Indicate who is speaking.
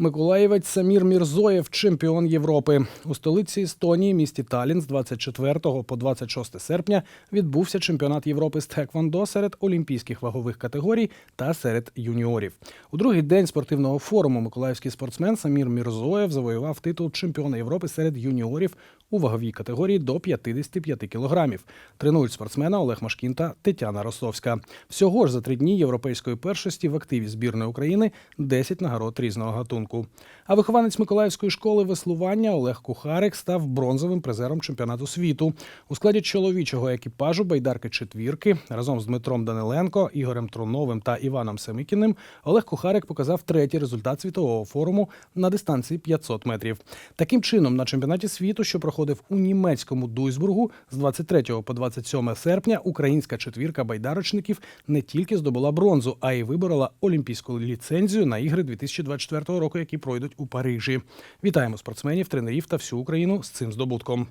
Speaker 1: Миколаївець Самір Мірзоєв, чемпіон Європи. У столиці Естонії, місті Талін, з 24 по 26 серпня відбувся чемпіонат Європи з Тхеквондо серед олімпійських вагових категорій та серед юніорів. У другий день спортивного форуму миколаївський спортсмен Самір Мірзоєв завоював титул чемпіона Європи серед юніорів у ваговій категорії до 55 кілограмів. Тренують спортсмена Олег Машкін та Тетяна Ростовська. Всього ж за три дні європейської першості в активі збірної України 10 нагород різного гатунку. А вихованець Миколаївської школи веслування Олег Кухарик став бронзовим призером чемпіонату світу. У складі чоловічого екіпажу байдарки четвірки разом з Дмитром Даниленко, Ігорем Труновим та Іваном Семикіним Олег Кухарик показав третій результат світового форуму на дистанції 500 метрів. Таким чином, на чемпіонаті світу, що проходив у німецькому Дуйсбургу з 23 по 27 серпня, українська четвірка байдарочників не тільки здобула бронзу, а й виборола олімпійську ліцензію на ігри 2024 року, які пройдуть у Парижі. Вітаємо спортсменів, тренерів та всю Україну з цим здобутком.